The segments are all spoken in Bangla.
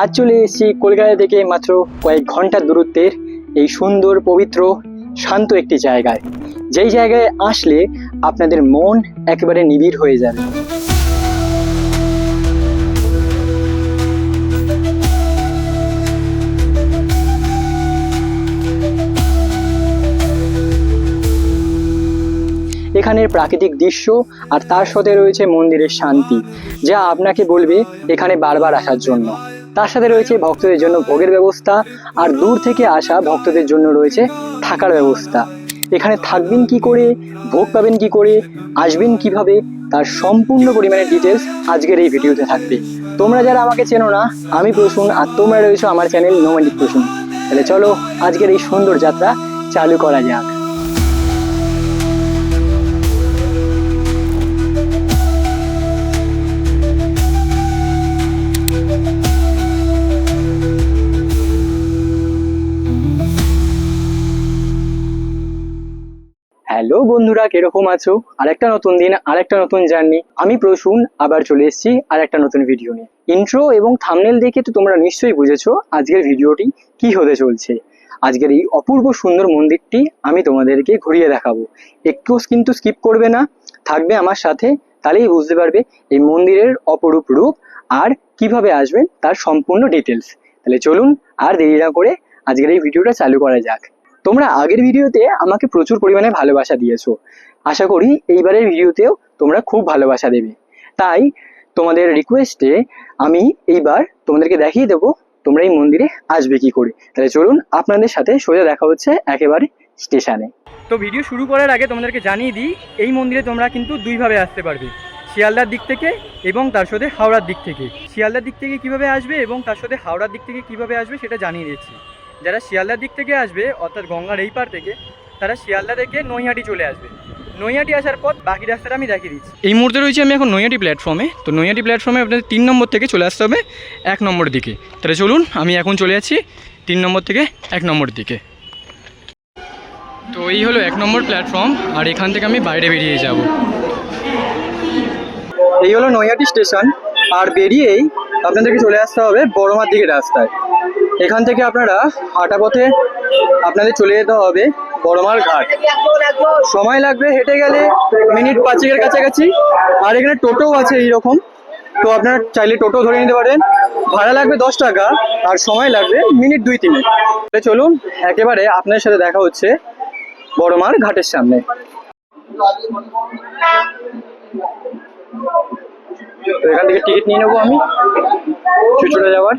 আজ চলে এসেছি কলকাতা থেকে মাত্র কয়েক ঘণ্টার দূরত্বের এই সুন্দর, পবিত্র, শান্ত একটি জায়গায়। যেই জায়গায় আসলে আপনাদের মন একেবারে নিবিড় হয়ে যাবে। এখানের প্রাকৃতিক দৃশ্য আর তার সাথে রয়েছে মন্দিরের শান্তি, যা আপনাকে বলবে এখানে বারবার আসার জন্য। তার সাথে রয়েছে ভক্তদের জন্য ভোগের ব্যবস্থা আর দূর থেকে আসা ভক্তদের জন্য রয়েছে থাকার ব্যবস্থা। এখানে থাকবেন কি করে, ভোগ পাবেন কি করে, আসবেন কীভাবে, তার সম্পূর্ণ পরিমাণে ডিটেলস আজকের এই ভিডিওতে থাকবে। তোমরা যারা আমাকে চেনো না, আমি প্রসূন আর তোমরা রয়েছো আমার চ্যানেল নোম্যান্টিক প্রসূন। তাহলে চলো আজকের এই সুন্দর যাত্রা চালু করা যাক। হ্যালো বন্ধুরা, কীরকম আছো? আরেকটা নতুন দিন, আরেকটা নতুন জার্নি। আমি প্রসূন, আবার চলে এসেছি আর একটা নতুন ভিডিও নিয়ে। ইন্ট্রো এবং থামনেল দেখে তো তোমরা নিশ্চয়ই বুঝেছ আজকের ভিডিওটি কি হতে চলছে। আজকের এই অপূর্ব সুন্দর মন্দিরটি আমি তোমাদেরকে ঘুরিয়ে দেখাবো। একটু কিন্তু স্কিপ করবে না, থাকবে আমার সাথে, তাহলেই বুঝতে পারবে এই মন্দিরের অপরূপ রূপ আর কীভাবে আসবেন তার সম্পূর্ণ ডিটেলস তাহলে চলুন আর দেরি না করে আজকের এই ভিডিওটা চালু করা যাক। তোমরা আগের ভিডিওতে আমাকে প্রচুর পরিমাণে ভালোবাসা দিয়েছ। আশা করি এইবারের ভিডিওতেও তোমরা খুব ভালোবাসা দেবে। তাই তোমাদের রিকোয়েস্টে আমি এইবার তোমাদেরকে দেখিয়ে দেবো, তোমরা এই মন্দিরে আসবে কি করে। তাহলে চলুন আপনাদের সাথে সোজা দেখা হচ্ছে একেবারে স্টেশনে। তো ভিডিও শুরু করার আগে তোমাদেরকে জানিয়ে দিই, এই মন্দিরে তোমরা কিন্তু দুইভাবে আসতে পারবে। শিয়ালদার দিক থেকে এবং তার সাথে হাওড়ার দিক থেকে। শিয়ালদার দিক থেকে কীভাবে আসবে এবং তার সাথে হাওড়ার দিক থেকে কীভাবে আসবে সেটা জানিয়ে দিচ্ছি। যারা শিয়ালদার দিক থেকে আসবে অর্থাৎ গঙ্গার এই পার থেকে তারা শিয়ালদা থেকে নৈহাটি চলে আসবে। নৈহাটি আসার পর বাকি রাস্তাটা আমি দেখিয়ে দিচ্ছি। এই মুহূর্তে রয়েছে আমি এখন নৈহাটি প্ল্যাটফর্মে তো নৈহাটি প্ল্যাটফর্মে আপনাদের তিন নম্বর থেকে চলে আসতে হবে এক নম্বর দিকে। তাহলে চলুন আমি এখন চলে যাচ্ছি তিন নম্বর থেকে এক নম্বর দিকে। তো এই হলো এক নম্বর প্ল্যাটফর্ম আর এখান থেকে আমি বাইরে বেরিয়ে যাব। এই হলো নৈহাটি স্টেশন আর বেরিয়েই আপনাদেরকে চলে আসতে হবে বড়মার দিকে রাস্তায়। এখান থেকে আপনারা হাঁটা পথে আপনাদের চলে যেতে হবে বড়মার ঘাট। সময় লাগবে হেঁটে গেলে মিনিট পাঁচেকের কাছাকাছি। আর এখানে টোটোও আছে এইরকম। তো আপনারা চাইলে টোটো ধরে নিতে পারেন। ভাড়া লাগবে দশ টাকা আর সময় লাগবে মিনিট দুই তিন চলুন, একেবারে আপনার সাথে দেখা হচ্ছে বড়মার ঘাটের সামনে। তো এখান থেকে টিকিট নিয়ে নেব আমি চুচুড়া যাওয়ার।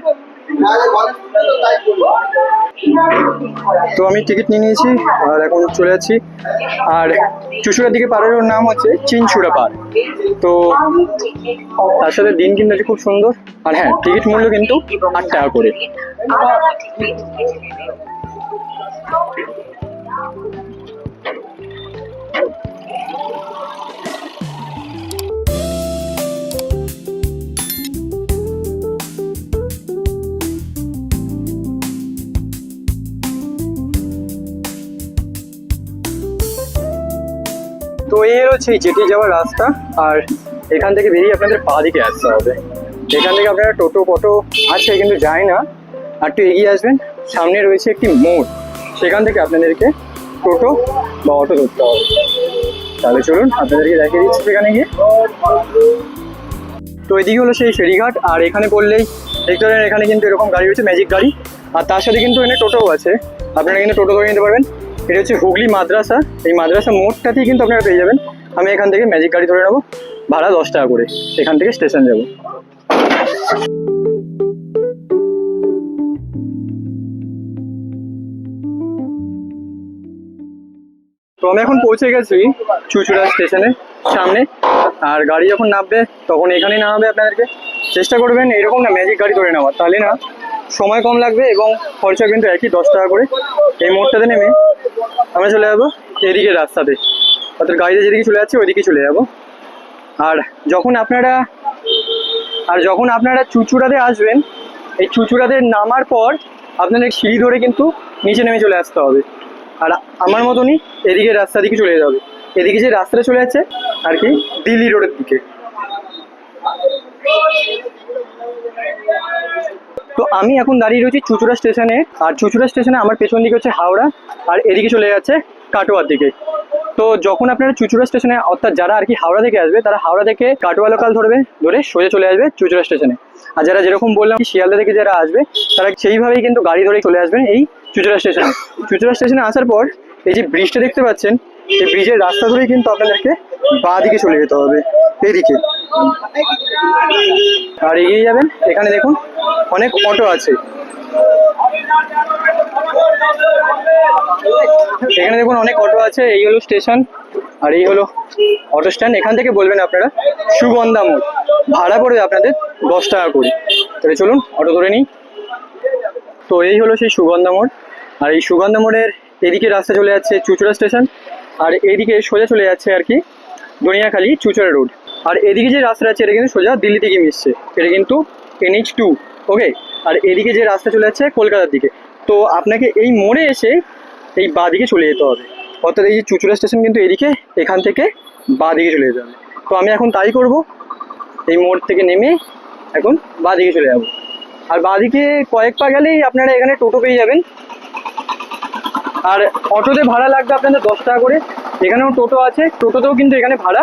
তো আমি টিকিট নিয়ে নিয়েছি, আর এখন চলে যাচ্ছি। আর চুচুড়ার দিকে ওর নাম হচ্ছে চিনচুড়া পাড়। তো তার সাথে দিন কিন্তু খুব সুন্দর। আর হ্যাঁ টিকিট মূল্য কিন্তু আট টাকা করে। তো এই হচ্ছে জেটি যাওয়ার রাস্তা, আর এখান থেকে বেরিয়ে আপনাদের পা দিকে আসতে হবে। এখান থেকে আপনারা টোটো, ফটো আছে, কিন্তু যায় না। আর একটু এগিয়ে আসবেন, সামনে রয়েছে একটি মোড়। সেখান থেকে আপনাদেরকে টোটো বা অটো ধরতে হবে। তাহলে চলুন, আপনাদেরকে দেখিয়ে দিচ্ছি সেখানে গিয়ে। তো এদিকে হলো সেই ফেরিঘাট, আর এখানে পড়লেই দেখতে পারেন এখানে কিন্তু এরকম গাড়ি রয়েছে ম্যাজিক গাড়ি। আর তার সাথে কিন্তু এখানে টোটোও আছে। আপনারা কিন্তু টোটো ধরে নিতে পারবেন। এটা হচ্ছে হুগলি মাদ্রাসা। এই মাদ্রাসা মোড়টাতেই কিন্তু আপনারা পেয়ে যাবেন। আমি এখান থেকে ম্যাজিক গাড়ি ধরে নেব, ভাড়া দশ টাকা করে। এখান থেকে স্টেশন যাব। তো আমি এখন পৌঁছে গেছি চুচুড়া স্টেশনে সামনে। আর গাড়ি যখন নামবে, তখন এখানেই নামাবে আপনাদেরকে। চেষ্টা করবেন এরকম না ম্যাজিক গাড়ি ধরে নেওয়ার। তাহলে না, সময় কম লাগবে এবং খরচা কিন্তু একই দশ টাকা করে। এই মোড়টাতে নেমে আমরা চলে যাব এদিকে রাস্তাতে। অর্থাৎ গাড়িতে যেদিকে চলে যাচ্ছে, ওইদিকে চলে যাব। আর যখন আপনারা, আর যখন আপনারা চুচুড়াতে আসবেন, এই চুচুড়াতে নামার পর আপনাদের সিঁড়ি ধরে কিন্তু নিচে নেমে চলে আসতে হবে। আর আমার মতনই এদিকে রাস্তা দিকে চলে যেতে হবে। এদিকে যে রাস্তাটা চলে যাচ্ছে, আর কি, দিল্লি রোডের দিকে। তো আমি এখন দাঁড়িয়ে রয়েছি চুচুড়া স্টেশনে। আর চুচুড়া স্টেশনে আমার পেছন দিকে হচ্ছে হাওড়া, আর এদিকে চলে যাচ্ছে কাটোয়ার দিকে। তো যখন আপনারা চুচুড়া স্টেশনে, অর্থাৎ যারা আর কি হাওড়া থেকে আসবে, তারা হাওড়া থেকে কাটোয়া লোকাল ধরবে, ধরে সোজা চলে আসবে চুচুড়া স্টেশনে। আর যারা যেরকম বললাম শিয়ালদা থেকে যারা আসবে, তারা সেইভাবেই কিন্তু গাড়ি ধরে চলে আসবেন এই চুচুড়া স্টেশনে। চুচুড়া স্টেশনে আসার পর এই যে ব্রিজটা দেখতে পাচ্ছেন এই ব্রিজের রাস্তা ধরেই কিন্তু আপনাদেরকে বাঁ দিকে চলে যেতে হবে এইদিকে আর এগিয়ে যাবেন, এখানে দেখুন অনেক অটো আছে। এখানে দেখুন অনেক অটো আছে, এই হলো স্টেশন, আর এই হলো অটো স্ট্যান্ড। এখান থেকে বলবেন আপনারা, সুগন্ধা মোড়, ভাড়া পড়বে আপনাদের দশ টাকা করে। তাহলে চলুন, অটো ধরে নিই। তো এই হলো সেই সুগন্ধা মোড়, আর এই সুগন্ধা মোড়ের এদিকে রাস্তা চলে যাচ্ছে চুচুড়া স্টেশন। আর এদিকে সোজা চলে যাচ্ছে আর কি দনিয়াখালি চুচুড়া রোড। আর এদিকে যে রাস্তা আছে এটা কিন্তু সোজা দিল্লি থেকে মিশছে। এটা কিন্তু এনএইচ টু ওকে আর এদিকে যে রাস্তা চলে যাচ্ছে কলকাতার দিকে। তো আপনাকে এই মোড়ে এসে এই বাঁ দিকে চলে যেতে হবে। অর্থাৎ এই যে চুচুড়া স্টেশন কিন্তু এদিকে, এখান থেকে বাঁ দিকে চলে যেতে হবে। তো আমি এখন তাই করব, এই মোড় থেকে নেমে এখন বাঁ দিকে চলে যাব। আর বাঁদিকে কয়েক পা গেলেই আপনারা এখানে টোটো পেয়ে যাবেন। আর অটোতে ভাড়া লাগবে আপনাদের দশ টাকা করে। এখানেও টোটো আছে, টোটোতেও কিন্তু এখানে ভাড়া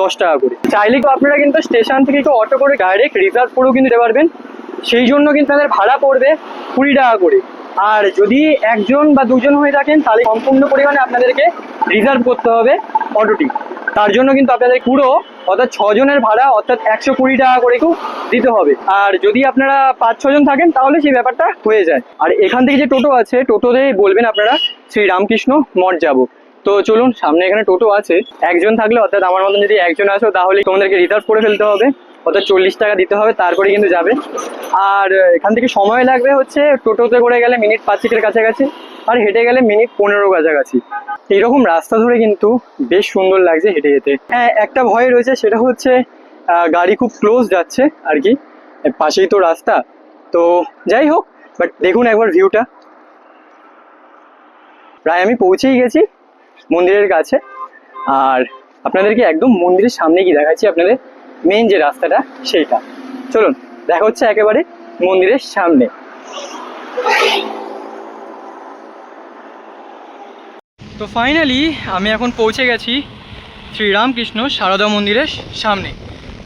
দশ টাকা করে। চাইলে আপনারা কিন্তু স্টেশন থেকে একটু অটো করে ডাইরেক্ট রিজার্ভ করেও কিন্তু দিতে পারবেন। সেই জন্য কিন্তু তাদের ভাড়া পড়বে কুড়ি টাকা করে। আর যদি একজন বা দুজন হয়ে থাকেন, তাহলে সম্পূর্ণ পরিমাণে আপনাদেরকে রিজার্ভ করতে হবে অটোটি। তার জন্য কিন্তু আপনাদের পুরো অর্থাৎ ছজনের ভাড়া অর্থাৎ একশো কুড়ি টাকা করে দিতে হবে। আর যদি আপনারা পাঁচ ছজন থাকেন, তাহলে সেই ব্যাপারটা হয়ে যায়। আর এখান থেকে যে টোটো আছে টোটোতে বলবেন আপনারা শ্রী রামকৃষ্ণ মঠ যাব। তো চলুন, সামনে এখানে টোটো আছে। একজন থাকলে, অর্থাৎ আমার মতন যদি একজন আসো, তাহলে তোমাদেরকে রিজার্ভ করে ফেলতে হবে। অর্থাৎ চল্লিশ টাকা দিতে হবে, তারপরে কিন্তু যাবে। আর এখান থেকে সময় লাগবে হচ্ছে টোটোতে করে গেলে মিনিট পাঁচেকের কাছাকাছি, আর হেঁটে গেলে মিনিট পনেরো কাছাকাছি। এইরকম রাস্তা ধরে কিন্তু বেশ সুন্দর লাগছে হেঁটে যেতে। হ্যাঁ একটা ভয় রয়েছে, সেটা হচ্ছে গাড়ি খুব ক্লোজ যাচ্ছে আর কি, পাশেই তো রাস্তা। তো যাই হোক বাট দেখুন একবার ভিউটা প্রায় আমি পৌঁছেই গেছি মন্দিরের কাছে। আর আপনাদেরকে একদম মন্দিরের সামনে গিয়ে দেখাচ্ছি আপনাদের মেন যে রাস্তাটা সেইটা। চলুন, দেখা হচ্ছে একেবারে মন্দিরের সামনে। তো ফাইনালি আমি এখন পৌঁছে গেছি শ্রীরামকৃষ্ণ সারদা মন্দিরের সামনে।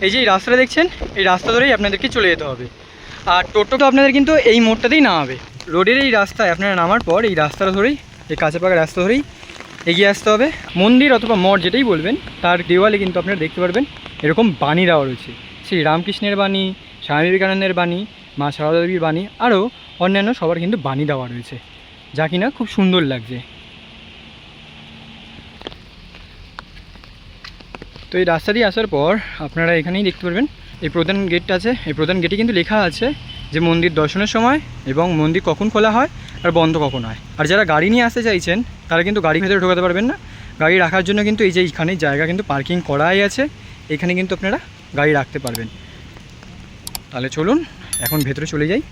এই যে রাস্তাটা দেখছেন, এই রাস্তা ধরেই আপনাদেরকে চলে যেতে হবে। আর টোটো তো আপনাদের কিন্তু এই মোড়টাতেই নামাবে। রোডের এই রাস্তায় আপনারা নামার পর এই রাস্তাটা ধরেই এই কাঁচা পাকা রাস্তা ধরেই এগিয়ে আসতে হবে। মন্দির অথবা মঠ যেটাই বলবেন, তার দেওয়ালে কিন্তু আপনারা দেখতে পারবেন এরকম বাণী দেওয়া রয়েছে। শ্রী রামকৃষ্ণের বাণী, স্বামী বিবেকানন্দের বাণী, মা সারদা দেবীর বাণী, আরও অন্যান্য সবার কিন্তু বাণী দেওয়া রয়েছে, যা কিনা খুব সুন্দর লাগছে। তো এই রাস্তা দিয়ে আসার পর আপনারা এখানেই দেখতে পারবেন, এই প্রধান গেটটা আছে, এই প্রধান গেটে কিন্তু লেখা আছে যে মন্দির দর্শনের সময় এবং মন্দির কখন খোলা হয় আর বন্ধ কখন হয়। আর যারা গাড়ি নিয়ে আসতে চাইছেন, তারা কিন্তু গাড়ি ভেতরে ঢোকাতে পারবেন না। গাড়ি রাখার জন্য কিন্তু এই যে এইখানে জায়গা কিন্তু পার্কিং করাই আছে। এখানে কিন্তু আপনারা গাড়ি রাখতে পারবেন। তাহলে চলুন, এখন ভেতরে চলে যাই।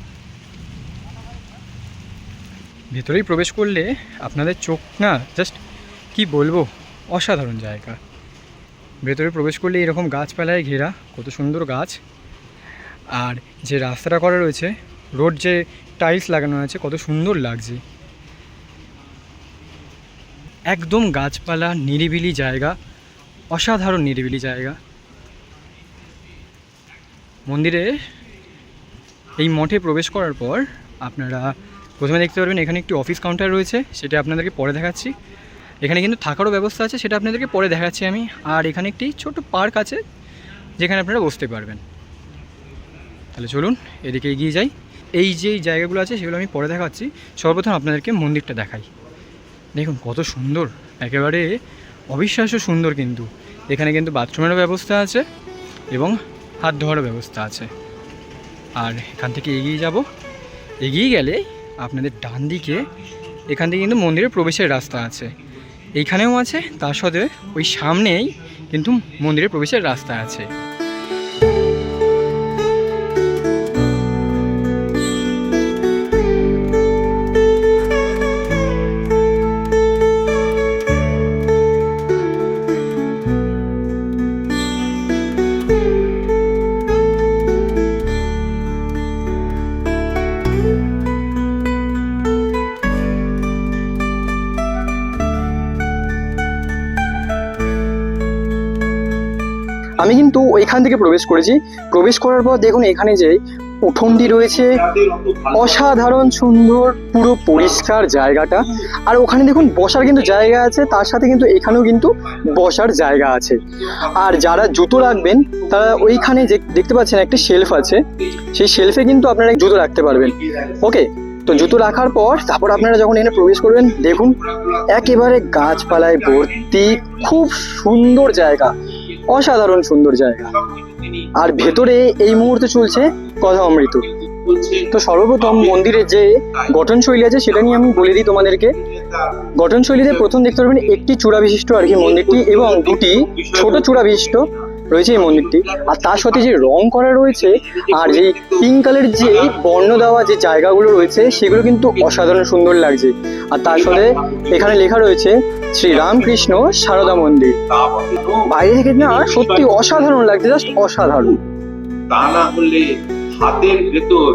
ভেতরেই প্রবেশ করলে আপনাদের চোখ, না জাস্ট কি বলব, অসাধারণ জায়গা। ভেতরে প্রবেশ করলে এরকম গাছপালায় ঘেরা, কত সুন্দর গাছ। আর যে রাস্তাটা করা রয়েছে, রোড যে টাইলস লাগানো আছে, কত সুন্দর লাগছে। একদম গাছপালা, নিরিবিলি জায়গা, অসাধারণ নিরিবিলি জায়গা। মন্দিরে এই মঠে প্রবেশ করার পর আপনারা প্রথমে দেখতে পারবেন এখানে একটি অফিস কাউন্টার রয়েছে, সেটা আপনাদেরকে পরে দেখাচ্ছি। এখানে কিন্তু থাকারও ব্যবস্থা আছে, সেটা আপনাদেরকে পরে দেখাচ্ছি আমি। আর এখানে একটি ছোট পার্ক আছে, যেখানে আপনারা বসতে পারবেন। তাহলে চলুন এদিকে এগিয়ে যাই। এই যে জায়গাগুলো আছে সেগুলো আমি পরে দেখাচ্ছি। সর্বপ্রথম আপনাদেরকে মন্দিরটা দেখাই। দেখুন কত সুন্দর, একেবারে অবিশ্বাস্য সুন্দর কিন্তু। এখানে কিন্তু বাথরুমেরও ব্যবস্থা আছে এবং হাত ধোয়ারও ব্যবস্থা আছে। আর এখান থেকে এগিয়ে যাব। এগিয়ে গেলে আপনাদের ডান দিকে এখান থেকে কিন্তু মন্দিরের প্রবেশের রাস্তা আছে। এইখানেও আছে, তার সাথে ওই সামনেই কিন্তু মন্দিরের প্রবেশের রাস্তা আছে। কিন্তু ওইখান থেকে প্রবেশ করেছি। প্রবেশ করার পর দেখুন এখানে যে উঠোনটি রয়েছে, অসাধারণ সুন্দর পুরো পরিষ্কার জায়গাটা। আর ওখানে দেখুন বসার কিন্তু জায়গা আছে, তার সাথে কিন্তু এখানেও কিন্তু বসার জায়গা আছে। আর যারা জুতো রাখবেন, তারা ওইখানে যে দেখতে পাচ্ছেন একটা শেলফ আছে। সেই শেলফে কিন্তু আপনারা জুতো রাখতে পারবেন। ওকে, তো জুতো রাখার পর তারপর আপনারা যখন এখানে প্রবেশ করবেন, দেখুন একেবারে গাছপালায় ভর্তি, খুব সুন্দর জায়গা। অসাধারণ সুন্দর জায়গা। আর ভেতরে এই মুহূর্তে চলছে কথা অমৃত তো সর্বপ্রথম মন্দিরের যে গঠনশৈলী আছে, সেটা নিয়ে আমি বলে দিই তোমাদেরকে। গঠনশৈলীতে প্রথম দেখতে পারবেন একটি চূড়া বিশিষ্ট আর কি মন্দিরটি এবং দুটি ছোট চূড়া বিশিষ্ট রয়েছে এই মন্দিরটি। আর তার সাথে যে রং করা রয়েছে আর যে পিঙ্ক কালার যে বর্ণ দেওয়া যে জায়গাগুলো রয়েছে, সেগুলো কিন্তু অসাধারণ সুন্দর লাগছে। আর তার সাথে এখানে লেখা রয়েছে শ্রী রামকৃষ্ণ সারদা মন্দির। বাইরে থেকে না সত্যি অসাধারণ লাগছে জাস্ট অসাধারণ। তা না হলে হাতের ভেতর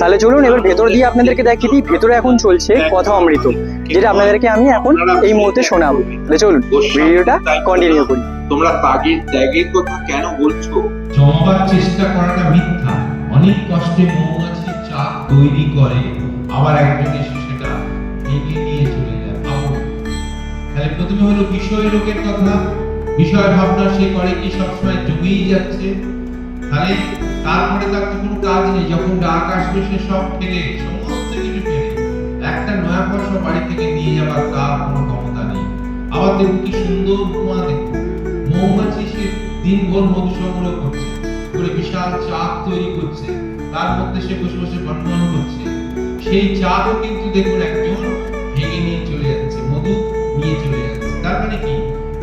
তাহলে চলুন এবার ভেতর দিয়ে আপনাদেরকে দেখিয়ে দিই ভেতরে এখন চলছে কথা অমৃত যেটা আপনাদেরকে আমি এখন এই মুহূর্তে শোনাবো। তাহলে চলুন ভিডিওটা কন্টিনিউ করি। তোমরা তাগের ত্যাগের কথা কেন বলছো? জমাবার চেষ্টা করাটা মিথ্যা। অনেক কষ্টে মৌমাছি চাক তৈরি করে আবার একজন প্রথমে হলো বিষয় লোকের কথা। বিষয় ভাবনা সে করে কি সবসময় জমেই যাচ্ছে? তাহলে তারপরে তার তো কোনো কাজ নেই। যখন ডাক আসবে, সে সব ফেলে, সমস্ত কিছু ফেলে। একটা নয়া পয়সা বাড়ি থেকে নিয়ে যাবার তার কোনো ক্ষমতা নেই। আবার দেখুন কি সুন্দর উপমা দেখুন। মৌমাছি সে দিনভর মধু সংগ্রহ করছে। করে বিশাল চাক তৈরি করছে। তার মধ্যে সে বসে বসে বর্ণন করছে। সেই চাকও কিন্তু দেখুন একজন মানে কি?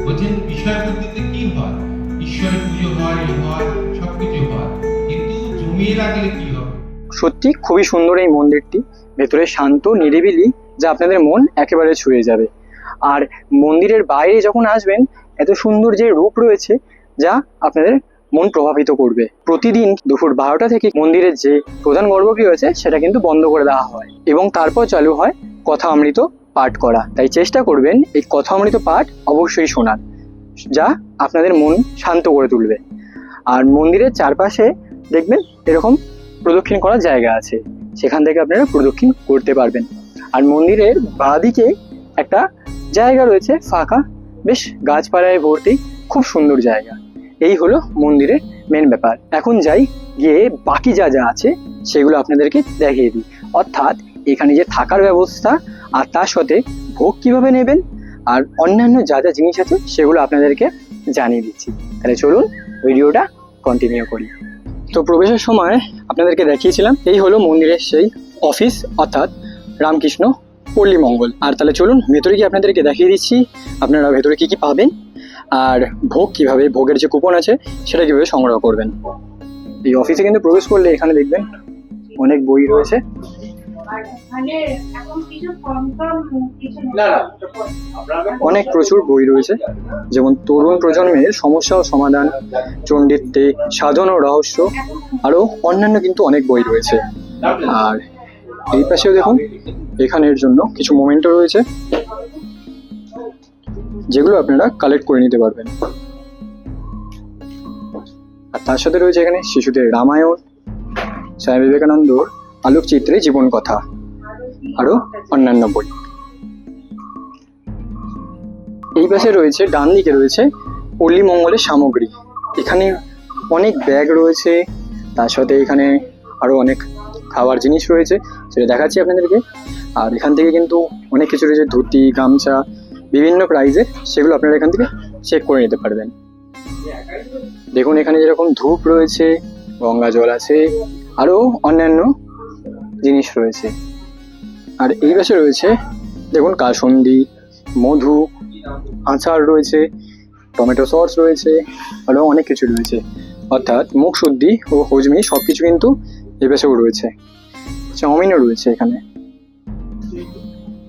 বলছেন বিষয় বুদ্ধিতে কি হয়? ঈশ্বরের পুজো হয়, এ হয়, সবকিছু হয়। কিন্তু জমিয়ে রাখলে কি হবে? সত্যি, খুবই সুন্দর এই মন্দিরটি। ভেতরে শান্ত, নিরিবিলি, যা আপনাদের মন একেবারে ছুঁয়ে যাবে। আর মন্দিরের বাইরে যখন আসবেন, এত সুন্দর যে রূপ রয়েছে, যা আপনাদের মন প্রভাবিত করবে। প্রতিদিন দুপুর বারোটা থেকে মন্দিরের যে প্রধান গর্ভগৃহ আছে, সেটা কিন্তু বন্ধ করে দেওয়া হয়। এবং তারপর চালু হয় কথা অমৃত পাঠ করা। তাই চেষ্টা করবেন এই কথা অমৃত পাঠ অবশ্যই শোনার। যা আপনাদের মন শান্ত করে তুলবে। আর মন্দিরের চারপাশে দেখবেন এরকম প্রদক্ষিণ করার জায়গা আছে। সেখান থেকে আপনারা প্রদক্ষিণ করতে পারবেন। আর মন্দিরের বাঁদিকে একটা জায়গা রয়েছে ফাঁকা। বেশ গাছপালায় ভর্তি, খুব সুন্দর জায়গা। এই হলো মন্দিরের মেন ব্যাপার। এখন যাই গিয়ে বাকি যা যা আছে, সেগুলো আপনাদেরকে দেখিয়ে দিই। অর্থাৎ এখানে যে থাকার ব্যবস্থা আর তার সাথে ভোগ কীভাবে নেবেন আর অন্যান্য যা যা জিনিস আছে সেগুলো আপনাদেরকে জানিয়ে দিচ্ছি। তাহলে চলুন ভিডিওটা কন্টিনিউ করি। তো প্রবেশের সময় আপনাদেরকে দেখিয়েছিলাম, এই হলো মন্দিরের সেই অফিস অর্থাৎ রামকৃষ্ণ পল্লী মঙ্গল। আর তাহলে চলুন ভেতরে গিয়ে আপনাদেরকে দেখিয়ে দিচ্ছি, আপনারা ভেতরে কি কি পাবেন আর ভোগ কীভাবে, ভোগের যে কুপন আছে সেটা কীভাবে সংগ্রহ করবেন। এই অফিসে কিন্তু প্রবেশ করলে এখানে দেখবেন অনেক বই রয়েছে। আর এখানে এখন কিছু ফর্ম ফর্ম কিছু অনেক প্রচুর বই রয়েছে। যেমন তরুণ প্রজন্মের সমস্যা ও সমাধান চণ্ডিত্বে সাধন ও রহস্য আরও অন্যান্য কিন্তু অনেক বই রয়েছে। আর এই পাশেও দেখুন এখানের জন্য কিছু মোমেন্টও রয়েছে যেগুলো আপনারা কালেক্ট করে নিতে পারবেন। আর তার সাথে রয়েছে এখানে শিশুদের রামায়ণ স্বামী বিবেকানন্দর আলোকচিত্রে জীবন কথা আরও অন্যান্য বই। এই পাশে রয়েছে, ডান দিকে রয়েছে, পল্লী মঙ্গলের সামগ্রী। এখানে অনেক ব্যাগ রয়েছে, তার সাথে এখানে আরও অনেক খাওয়ার জিনিস রয়েছে, সেটা দেখাচ্ছি আপনাদেরকে। আর এখান থেকে কিন্তু অনেক কিছু রয়েছে, ধুতি, গামছা, বিভিন্ন প্রাইজের সেগুলো আপনারা এখান থেকে চেক করে নিতে পারবেন। দেখুন এখানে যেরকম ধূপ রয়েছে, গঙ্গা জল আছে আরও অন্যান্য জিনিস রয়েছে। আর এই পাশে রয়েছে, দেখুন কাসন্দি, মধু, আচার রয়েছে, টমেটো সস রয়েছে আরও অনেক কিছু রয়েছে। অর্থাৎ মুখ শুদ্ধি ও হজমি সব কিছু কিন্তু এই পাশেও রয়েছে। চাউমিনও রয়েছে এখানে।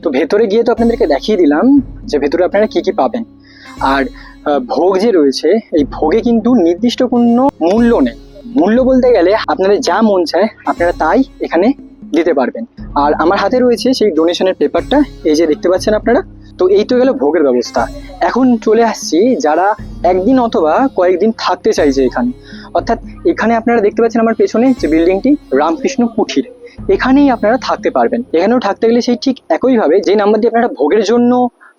তো ভেতরে গিয়ে তো আপনাদেরকে দেখিয়ে দিলাম যে ভেতরে আপনারা কি কি পাবেন। আর ভোগ যে রয়েছে, এই ভোগে কিন্তু নির্দিষ্ট কোনো মূল্য নেই। মূল্য বলতে গেলে আপনাদের যা মন চায়, আপনারা তাই এখানে দিতে পারবেন। আর আমার হাতে রয়েছে সেই ডোনেশনের পেপারটা এই যে দেখতে পাচ্ছেন আপনারা? তো এই তো গেল ভোগের ব্যবস্থা। এখন চলে আসছি যারা একদিন অথবা কয়েকদিন থাকতে চাইছে এখানে। অর্থাৎ এখানে আপনারা দেখতে পাচ্ছেন আমার পেছনে যে বিল্ডিংটি, রামকৃষ্ণ কুঠির। এখানেই আপনারা থাকতে পারবেন। এখানেও থাকতে গেলে সেই ঠিক একইভাবে যে নাম্বার দিয়ে আপনারা ভোগের জন্য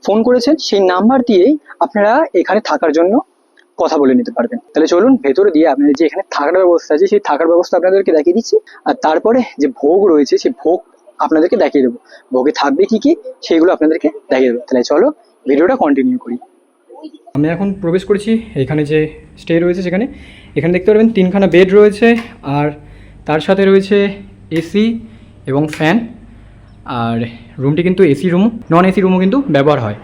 ফোন করেছেন, সেই নাম্বার দিয়েই আপনারা এখানে থাকার জন্য কথা বলে নিতে পারবেন। তাহলে চলুন ভেতরে দিয়ে আপনাদের যে এখানে থাকার ব্যবস্থা আছে, সেই থাকার ব্যবস্থা আপনাদেরকে দেখিয়ে দিচ্ছি। আর তারপরে যে ভোগ রয়েছে, সেই ভোগ আপনাদেরকে দেখিয়ে দেবো। ভোগে থাকবে কি কি সেইগুলো আপনাদেরকে দেখিয়ে দেবো। তাহলে চলো ভিডিওটা কন্টিনিউ করি। আমি এখন প্রবেশ করেছি এখানে যে স্টে রয়েছে সেখানে। এখানে দেখতে পারবেন তিনখানা বেড রয়েছে, আর তার সাথে রয়েছে এসি এবং ফ্যান আর রুমটি কিন্তু এসি রুম নন এসি রুমও কিন্তু ব্যবহার হয়।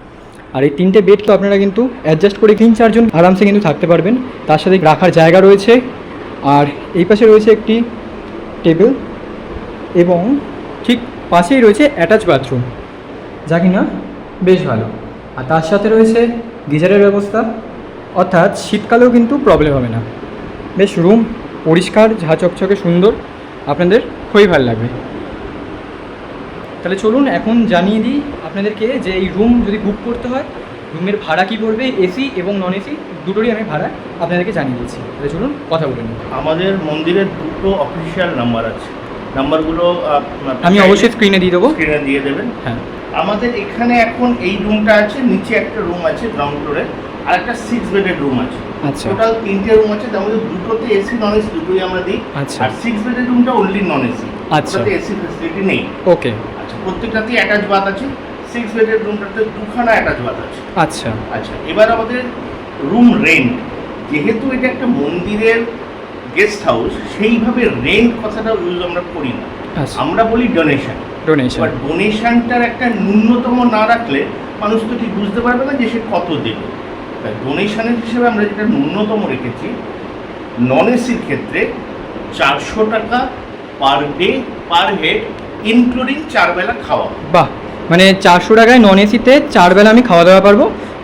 আর এই তিনটে বেড তো আপনারা কিন্তু অ্যাডজাস্ট করে তিন চারজন আরামসে কিন্তু থাকতে পারবেন। তার সাথে রাখার জায়গা রয়েছে। আর এই পাশে রয়েছে একটি টেবিল এবং ঠিক পাশেই রয়েছে অ্যাটাচ বাথরুম যা কিনা বেশ ভালো। আর তার সাথে রয়েছে গিজারের ব্যবস্থা, অর্থাৎ শীতকালেও কিন্তু প্রবলেম হবে না। বেশ রুম পরিষ্কার, ঝা চকচকে সুন্দর। আপনাদের খুবই ভালো লাগবে। তাহলে চলুন এখন জানিয়ে দিই আপনাদেরকে যে এই রুম যদি বুক করতে হয় রুমের ভাড়া কী পড়বে এসি এবং নন এসি দুটোরই আমি ভাড়া আপনাদেরকে জানিয়ে দিচ্ছি। তাহলে চলুন কথা বলে নিই। আমাদের মন্দিরের দুটো অফিসিয়াল নাম্বার আছে। নাম্বারগুলো আমি অবশ্যই স্ক্রিনে দিয়ে দেবো। স্ক্রিনে দিয়ে দেবেন। হ্যাঁ। আমাদের এখানে এখন এই রুমটা আছে নিচে একটা রুম আছে গ্রাউন্ড ফ্লোরে আর একটা সিক্স বেডের রুম আছে। আচ্ছা। টোটাল তিনটে রুম আছে তার মধ্যে দুটোতে এসি নন এসি দুটোই আমরা দিই। আচ্ছা। আর সিক্স বেডের রুমটা অনলি নন এসি আচ্ছা। এসি ফেসিলিটি নেই। ওকে প্রত্যেকটাতেই অ্যাটাচ বাথ আছে সিক্স বেডের রুমটাতে দুখানা অ্যাটাচ বাথ আছে। আচ্ছা। আচ্ছা এবার আমাদের রুম রেন্ট যেহেতু এটা একটা মন্দিরের গেস্ট হাউস সেইভাবে রেন্ট কথাটা ইউজ আমরা করি না। আচ্ছা। আমরা বলি ডোনেশন ডোনেশন এবার ডোনেশনটার একটা ন্যূনতম না রাখলে মানুষ তো ঠিক বুঝতে পারবে না যে সে কত দেবে। তাই ডোনেশনের হিসেবে আমরা যেটা ন্যূনতম রেখেছি নন এসির ক্ষেত্রে চারশো টাকা per day per head including চার বেলা খাওয়া। বাহ মানে চারশো টাকায় নন এসিতে চার বেলা আমি খাওয়া দাওয়া পারব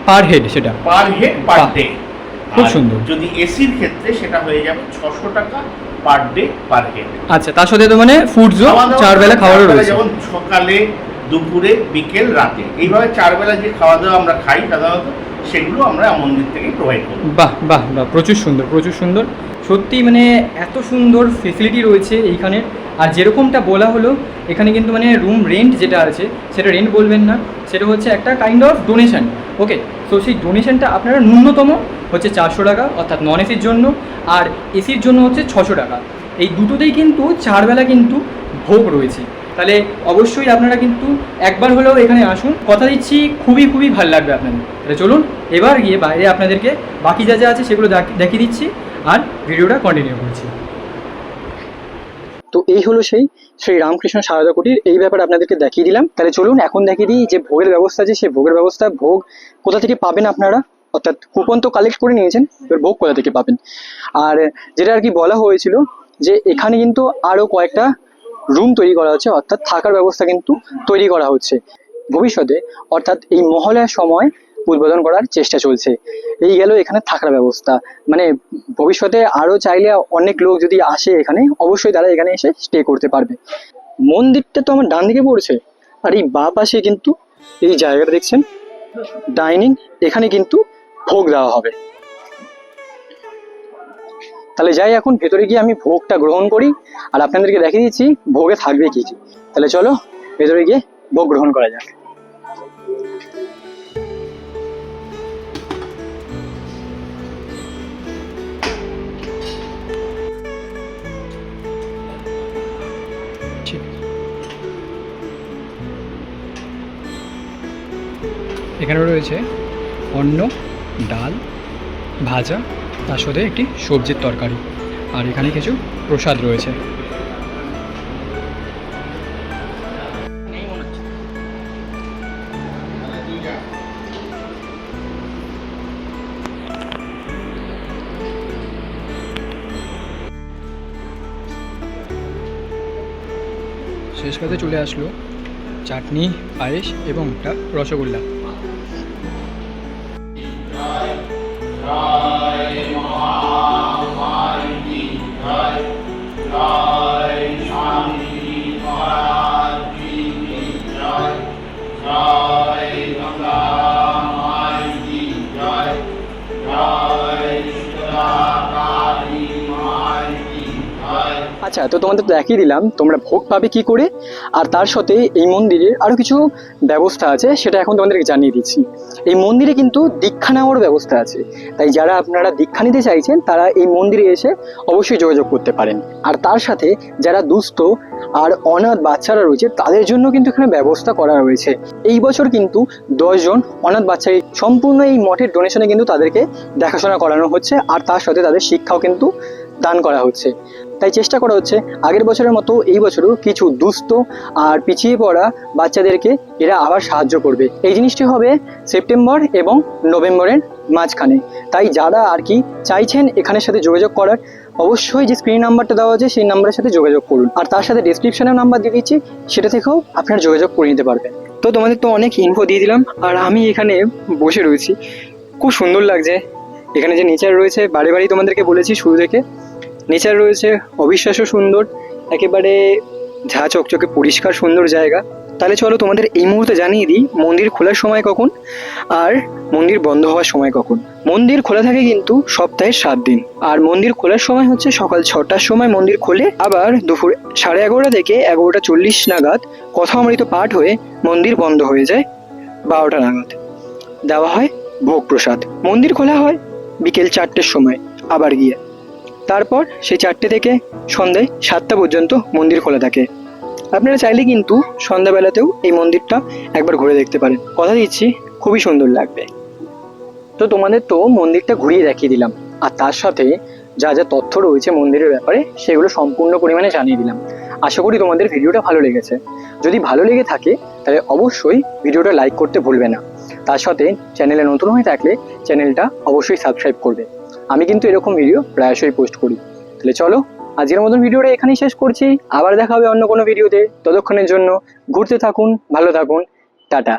পার হেড সেটা। পার হেড পার ডে খুব সুন্দর। যদি এসির ক্ষেত্রে সেটা হয়ে যাবে ছশো টাকা পার ডে পার হেড আচ্ছা তার সাথে তো মানে ফুডসও চার বেলা খাওয়ারও রয়েছে। যেমন সকালে দুপুরে বিকেল রাতে। এইভাবে চার বেলা যে খাওয়া দাওয়া আমরা খাই সাধারণত সেগুলো আমরা মন্দির থেকে প্রোভাইড করি। বাহ বাহ বাহ প্রচুর সুন্দর প্রচুর সুন্দর। সত্যি মানে এত সুন্দর ফেসিলিটি রয়েছে এইখানে। আর যেরকমটা বলা হলো, এখানে কিন্তু মানে রুম রেন্ট যেটা আছে, সেটা রেন্ট বলবেন না, সেটা হচ্ছে একটা কাইন্ড অফ ডোনেশন ওকে তো সেই ডোনেশনটা আপনারা ন্যূনতম হচ্ছে চারশো টাকা, অর্থাৎ নন এসির জন্য, আর এসির জন্য হচ্ছে ছশো টাকা। এই দুটোতেই কিন্তু চারবেলা কিন্তু ভোগ রয়েছে। তাহলে অবশ্যই আপনারা কিন্তু একবার হলেও এখানে আসুন। কথা দিচ্ছি, খুবই খুবই ভালো লাগবে আপনাদের। তাহলে চলুন, এবার গিয়ে বাইরে আপনাদেরকে বাকি যা যা আছে সেগুলো দেখ- দেখিয়ে দিচ্ছি। আর ভিডিওটা কন্টিনিউ করছি। তো এই হলো সেই শ্রী রামকৃষ্ণ সারদা কুটির। এই ব্যাপারে আপনাদেরকে দেখিয়ে দিলাম। তাহলে চলুন এখন দেখিয়ে দিই যে ভোগের ব্যবস্থা আছে। সেই ভোগের ব্যবস্থা ভোগ কোথা থেকে পাবেন আপনারা? অর্থাৎ কুপন তো কালেক্ট করে নিয়েছেন, এবার ভোগ কোথা থেকে পাবেন? আর যেটা আর কি বলা হয়েছিল যে এখানে কিন্তু আরও কয়েকটা রুম তৈরি করা হচ্ছে, অর্থাৎ থাকার ব্যবস্থা কিন্তু তৈরি করা হচ্ছে। ভবিষ্যতে, অর্থাৎ এই মহলার সময় উদ্বোধন করার চেষ্টা চলছে। এই গেল এখানে থাকার ব্যবস্থা। মানে ভবিষ্যতে আরও চাইলে অনেক লোক যদি আসে এখানে, অবশ্যই তারা এখানে এসে স্টে করতে পারবে। মন্দিরটা তো আমার ডান দিকে পড়ছে। আর এই বা পাশে কিন্তু এই জায়গাটা দেখছেন ডাইনিং এখানে কিন্তু ভোগ দেওয়া হবে। তাহলে যাই, এখন ভেতরে গিয়ে আমি ভোগটা গ্রহণ করি। আর আপনাদেরকে দেখিয়ে দিচ্ছি, ভোগে থাকবে কি। তাহলে চলো, ভেতরে গিয়ে ভোগ গ্রহণ করা যাক। এখানে রয়েছে অন্ন, ডাল, ভাজা, তার সাথে একটি সবজির তরকারি। আর এখানে কিছু প্রসাদ রয়েছে। শেষ পাতে চলে আসলো চাটনি, পায়েস এবং একটা রসগোল্লা। Amen. আচ্ছা তো তোমাদের তো দেখিয়ে দিলাম, তোমরা ভোগ পাবে কি করে? আর তার সাথে এই মন্দিরের আরও কিছু ব্যবস্থা আছে, সেটা এখন তোমাদেরকে জানিয়ে দিচ্ছি। এই মন্দিরে কিন্তু দীক্ষা নেওয়ার ব্যবস্থা আছে। তাই যারা আপনারা দীক্ষা নিতে চাইছেন, তারা এই মন্দিরে এসে অবশ্যই যোগাযোগ করতে পারেন। আর তার সাথে যারা দুস্থ আর অনাথ বাচ্চারা রয়েছে, তাদের জন্য কিন্তু এখানে ব্যবস্থা করা রয়েছে। এই বছর কিন্তু দশজন অনাথ বাচ্চাকে সম্পূর্ণ এই মঠের ডোনেশনে কিন্তু তাদেরকে দেখাশোনা করানো হচ্ছে। আর তার সাথে তাদের শিক্ষাও কিন্তু দান করা হচ্ছে। তাই চেষ্টা করা হচ্ছে, আগের বছরের মতো এই বছরও কিছু দুস্থ আর পিছিয়ে পড়া বাচ্চাদেরকে এরা আবার সাহায্য করবে। এই জিনিসটি হবে সেপ্টেম্বর এবং নভেম্বরের মাঝখানে। তাই যারা আর কি চাইছেন এখানের সাথে যোগাযোগ করার, অবশ্যই যে স্ক্রিন নাম্বারটা দেওয়া আছে সেই নাম্বারের সাথে যোগাযোগ করুন। আর তার সাথে ডিসক্রিপশনের নাম্বার দিয়ে দিচ্ছি, সেটা থেকেও আপনারা যোগাযোগ করে নিতে পারবেন। তো তোমাদের তো অনেক ইনফো দিয়ে দিলাম, আর আমি এখানে বসে রয়েছি। খুব সুন্দর লাগছে। এখানে যে নেচার রয়েছে বাড়ি বাড়ি তোমাদেরকে বলেছি শুরু থেকে। নেচার রয়েছে, অবিশ্বাস্য সুন্দর, একেবারে ঝা চকচকে পরিষ্কার সুন্দর জায়গা। তাহলে চলো তোমাদের এই মুহূর্তে জানিয়ে দিই, মন্দির খোলার সময় কখন আর মন্দির বন্ধ হওয়ার সময় কখন। মন্দির খোলা থাকে কিন্তু সপ্তাহে সাত দিন, আর মন্দির খোলার সময় হচ্ছে সকাল ছটার সময় মন্দির খোলে। আবার দুপুর সাড়ে এগারোটা থেকে এগারোটা চল্লিশ নাগাদ কথা অমৃত পাঠ হয়ে মন্দির বন্ধ হয়ে যায়, বারোটা নাগাদ। দেওয়া হয় ভোগ প্রসাদ মন্দির খোলা হয় বিকেল চারটের সময়, আবার গিয়ে। তারপর সেই চারটে থেকে সন্ধ্যায় সাতটা পর্যন্ত মন্দির খোলা থাকে। আপনারা চাইলে কিন্তু সন্ধ্যাবেলাতেও এই মন্দিরটা একবার ঘুরে দেখতে পারেন। কথা দিচ্ছি, খুবই সুন্দর লাগবে। তো তোমাদের তো মন্দিরটা ঘুরিয়ে দেখিয়ে দিলাম। আর তার সাথে যা যা তথ্য রয়েছে মন্দিরের ব্যাপারে, সেগুলো সম্পূর্ণ পরিমাণে জানিয়ে দিলাম। আশা করি তোমাদের ভিডিওটা ভালো লেগেছে। যদি ভালো লেগে থাকে, তাহলে অবশ্যই ভিডিওটা লাইক করতে ভুলবে না। তার সাথে চ্যানেলে নতুন হয়ে থাকলে চ্যানেলটা অবশ্যই সাবস্ক্রাইব করবে। আমি কিন্তু এরকম ভিডিও প্রায়শই পোস্ট করি। তাহলে চলো, আজকের মতন ভিডিওটা এখানেই শেষ করছি। আবার দেখা হবে অন্য কোনো ভিডিওতে ততক্ষণের জন্য ঘুরতে থাকুন, ভালো থাকুন। টাটা।